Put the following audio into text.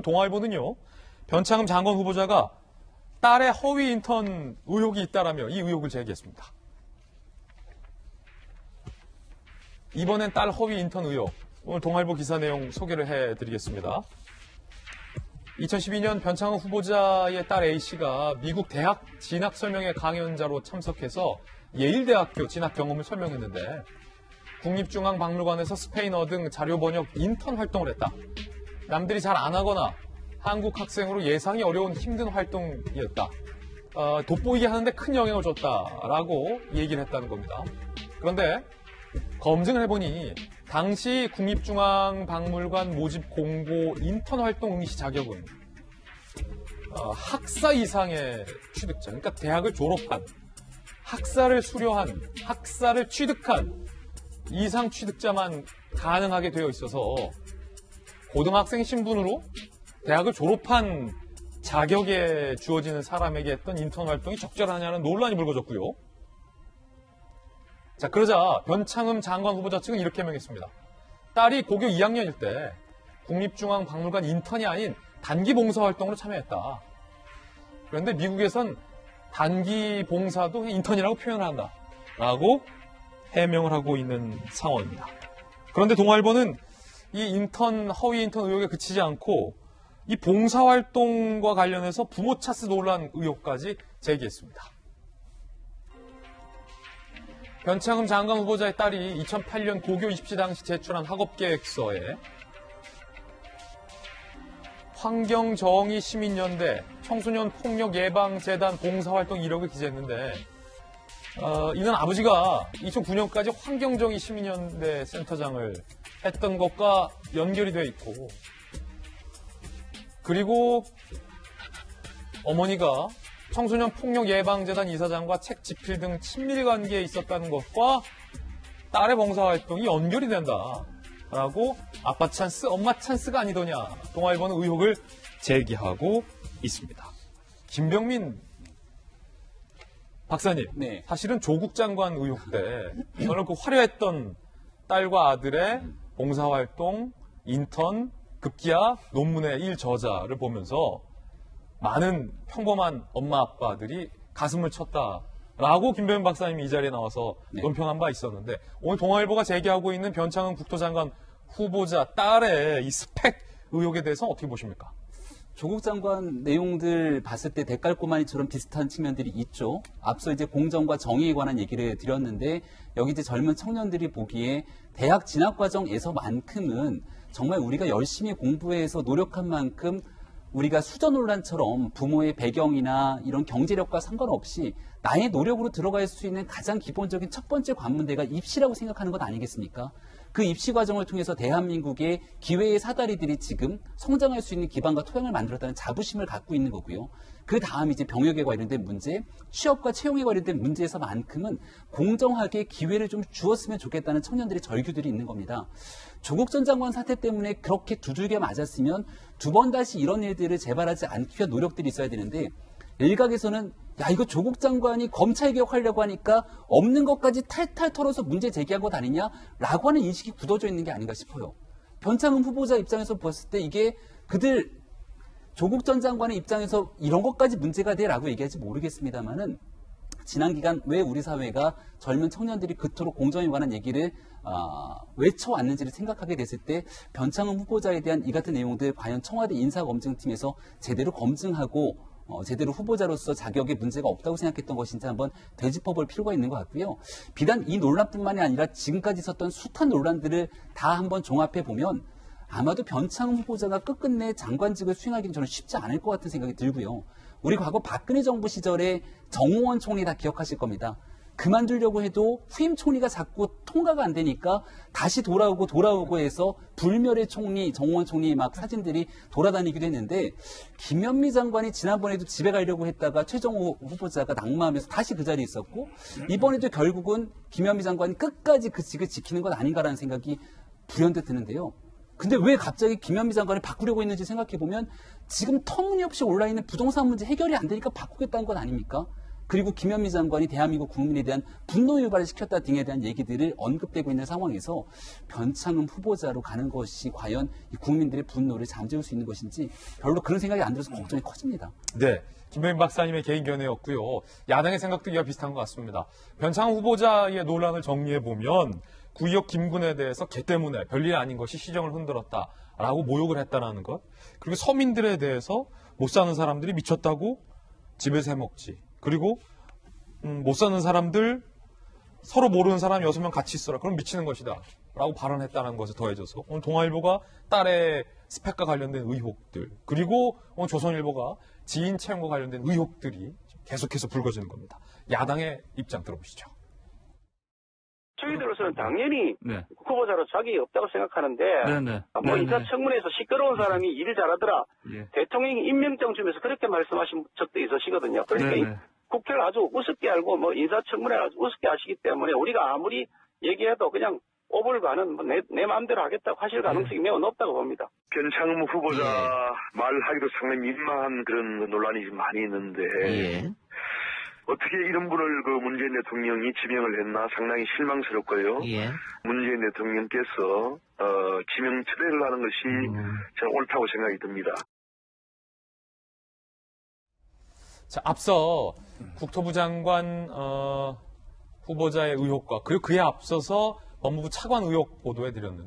오늘 동아일보는요. 변창흠 장관 후보자가 딸의 허위 인턴 의혹이 있다라며 이 의혹을 제기했습니다. 이번엔 딸 허위 인턴 의혹. 오늘 동아일보 기사 내용 소개를 해드리겠습니다. 2012년 변창흠 후보자의 딸 A씨가 미국 대학 진학 설명회 강연자로 참석해서 예일대학교 진학 경험을 설명했는데 국립중앙박물관에서 스페인어 등 자료 번역 인턴 활동을 했다. 남들이 잘 안 하거나 한국 학생으로 예상이 어려운 힘든 활동이었다. 어, 돋보이게 하는데 큰 영향을 줬다라고 얘기를 했다는 겁니다. 그런데 검증을 해보니 당시 국립중앙박물관 모집 공고 인턴 활동 응시 자격은 어, 학사 이상의 취득자, 그러니까 대학을 졸업한 학사를 수료한 학사를 취득한 이상 취득자만 가능하게 되어 있어서 고등학생 신분으로 대학을 졸업한 자격에 주어지는 사람에게 했던 인턴 활동이 적절하냐는 논란이 불거졌고요. 자, 그러자 변창흠 장관 후보자 측은 이렇게 해명했습니다. 딸이 고교 2학년일 때 국립중앙박물관 인턴이 아닌 단기 봉사활동으로 참여했다. 그런데 미국에선 단기 봉사도 인턴이라고 표현을 한다. 라고 해명을 하고 있는 상황입니다. 그런데 동아일보는 이 인턴, 허위 인턴 의혹에 그치지 않고 이 봉사활동과 관련해서 부모 차스 논란 의혹까지 제기했습니다. 변창흠 장관 후보자의 딸이 2008년 고교 입시 당시 제출한 학업계획서에 환경정의 시민연대 청소년 폭력 예방 재단 봉사활동 이력을 기재했는데 어, 이는 아버지가 2009년까지 환경정의 시민연대 센터장을 했던 것과 연결이 되어 있고 그리고 어머니가 청소년 폭력 예방재단 이사장과 책 집필 등 친밀 관계에 있었다는 것과 딸의 봉사활동이 연결이 된다라고 아빠 찬스, 엄마 찬스가 아니더냐 동아일보는 의혹을 제기하고 있습니다. 김병민 박사님, 네. 사실은 조국 장관 의혹 때 저는 그 화려했던 딸과 아들의 봉사활동, 인턴, 급기야 논문의 일 저자를 보면서 많은 평범한 엄마 아빠들이 가슴을 쳤다 라고 김병민 박사님이 이 자리에 나와서 네. 논평한 바 있었는데 오늘 동아일보가 제기하고 있는 변창흠 국토장관 후보자 딸의 이 스펙 의혹에 대해서 어떻게 보십니까? 조국 장관 내용들 봤을 때 대깔 꼬마니처럼 비슷한 측면들이 있죠. 앞서 이제 공정과 정의에 관한 얘기를 드렸는데 여기 이제 젊은 청년들이 보기에 대학 진학 과정에서만큼은 정말 우리가 열심히 공부해서 노력한 만큼 우리가 수저 논란처럼 부모의 배경이나 이런 경제력과 상관없이 나의 노력으로 들어갈 수 있는 가장 기본적인 첫 번째 관문대가 입시라고 생각하는 것 아니겠습니까? 그 입시 과정을 통해서 대한민국의 기회의 사다리들이 지금 성장할 수 있는 기반과 토양을 만들었다는 자부심을 갖고 있는 거고요. 그 다음 이제 병역에 관련된 문제, 취업과 채용에 관련된 문제에서만큼은 공정하게 기회를 좀 주었으면 좋겠다는 청년들의 절규들이 있는 겁니다. 조국 전 장관 사태 때문에 그렇게 두들겨 맞았으면 두 번 다시 이런 일들을 재발하지 않기 위한 노력들이 있어야 되는데 일각에서는 야 이거 조국 장관이 검찰 개혁하려고 하니까 없는 것까지 탈탈 털어서 문제 제기한 것 아니냐라고 하는 인식이 굳어져 있는 게 아닌가 싶어요. 변창흠 후보자 입장에서 봤을 때 이게 그들 조국 전 장관의 입장에서 이런 것까지 문제가 돼라고 얘기할지 모르겠습니다만은 지난 기간 왜 우리 사회가 젊은 청년들이 그토록 공정에 관한 얘기를 아, 외쳐왔는지를 생각하게 됐을 때 변창흠 후보자에 대한 이 같은 내용들 과연 청와대 인사검증팀에서 제대로 검증하고 어, 제대로 후보자로서 자격에 문제가 없다고 생각했던 것인지 한번 되짚어볼 필요가 있는 것 같고요. 비단 이 논란뿐만이 아니라 지금까지 있었던 숱한 논란들을 다 한번 종합해 보면 아마도 변창흠 후보자가 끝끝내 장관직을 수행하기는 저는 쉽지 않을 것 같은 생각이 들고요. 우리 과거 박근혜 정부 시절에 정호원 총리 다 기억하실 겁니다. 그만두려고 해도 후임 총리가 자꾸 통과가 안 되니까 다시 돌아오고 돌아오고 해서 불멸의 총리, 정호원 총리 막 사진들이 돌아다니기도 했는데 김현미 장관이 지난번에도 집에 가려고 했다가 최정호 후보자가 낙마하면서 다시 그 자리에 있었고 이번에도 결국은 김현미 장관이 끝까지 그 직을 지키는 것 아닌가라는 생각이 불현듯 드는데요. 근데 왜 갑자기 김현미 장관을 바꾸려고 했는지 생각해 보면 지금 터무니없이 올라 있는 부동산 문제 해결이 안 되니까 바꾸겠다는 건 아닙니까? 그리고 김현미 장관이 대한민국 국민에 대한 분노 유발을 시켰다 등에 대한 얘기들을 언급되고 있는 상황에서 변창흠 후보자로 가는 것이 과연 이 국민들의 분노를 잠재울 수 있는 것인지 별로 그런 생각이 안 들어서 걱정이 커집니다. 네. 김병민 박사님의 개인 견해였고요. 야당의 생각도 이와 비슷한 것 같습니다. 변창 후보자의 논란을 정리해 보면 구의역 김군에 대해서 개 때문에 별일 아닌 것이 시정을 흔들었다라고 모욕을 했다라는 것. 그리고 서민들에 대해서 못 사는 사람들이 미쳤다고 집에서 해먹지. 그리고 음, 못 사는 사람들 서로 모르는 사람 여섯 명 같이 있어라. 그럼 미치는 것이다. 라고 발언했다는 것에 더해져서 오늘 동아일보가 딸의 스펙과 관련된 의혹들 그리고 오늘 조선일보가 지인 채용과 관련된 의혹들이 계속해서 불거지는 겁니다. 야당의 입장 들어보시죠. 저희들로서는 당연히 네. 후보자로 자격이 없다고 생각하는데 네네. 뭐 인사청문회에서 시끄러운 사람이 일을 잘하더라. 예. 대통령이 임명장 주면서 그렇게 말씀하신 적도 있으시거든요. 그러니까 이 네네. 국회를 아주 우습게 알고 뭐 인사청문회를 아주 우습게 아시기 때문에 우리가 아무리 얘기해도 그냥 오불가는 뭐 내, 내 마음대로 하겠다고 하실 가능성이 매우 높다고 봅니다. 변창흠 후보자 예. 말하기도 상당히 민망한 그런 논란이 좀 많이 있는데 예. 어떻게 이런 분을 그 문재인 대통령이 지명을 했나 상당히 실망스럽고요. 예. 문재인 대통령께서 어, 지명 철회를 하는 것이 음. 저는 옳다고 생각이 듭니다. 자, 앞서 국토부 장관 어, 후보자의 의혹과 그리고 그에 앞서서 법무부 차관 의혹 보도해 드렸는데